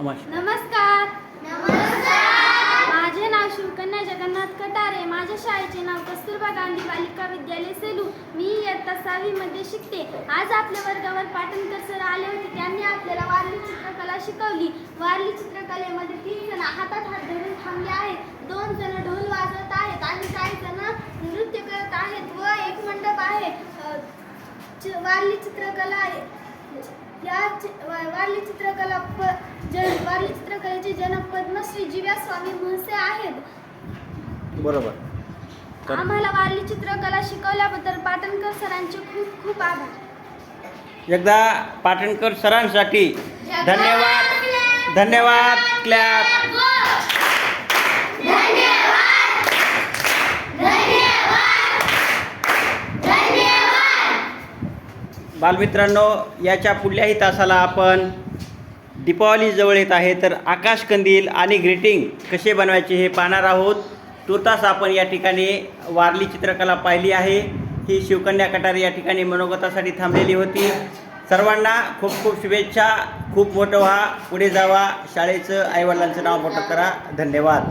नमस्कार. नमस्कार. माझे नाव शिवकन्या जगन्नाथ कटारे. माझ्या शाळेचे नाव कस्तुरबा गांधी बालिका विद्यालय सेलू. मी इयत्ता सहावीमध्ये शिकते. आज आपल्या वर्गावर पाटणकर सर आले होते. त्यांनी आपल्याला वारली चित्रकला शिकवली. वारली चित्रकलेमध्ये तीन जण हातात हात धरून थांबले आहेत. दोन जण ढोल वाजवत आहेत आणि काही जण नृत्य करत आहेत व एक मंडप आहे. वारली चित्रकला आहे. या वारली चित्रकला वारली चित्रकलेचे जनक पद्मश्री जीव्या स्वामी म्हसे आहेत. बरोबर. आम्हाला वारली चित्रकला शिकवल्याबद्दल पाटणकर सरांचे खूप खूप आभार. एकदा पाटणकर सरांसाठी धन्यवाद. धन्यवाद क्लॅप. बालमित्रांनो याच्या पुढल्याही तासाला आपण दीपावली जवळ येत आहे तर आकाश कंदील आणि ग्रीटिंग कसे बनवायचे हे पाहणार आहोत. तुर्तास आपण या ठिकाणी वारली चित्रकला पाहिली आहे. ही शिवकन्या कटारे या ठिकाणी मनोगतासाठी थांबलेली होती. सर्वांना खूप खूप शुभेच्छा खूप मोठं व्हा पुढे जावा. शाळेचं आईवडिलांचं नाव मोठं करा. धन्यवाद.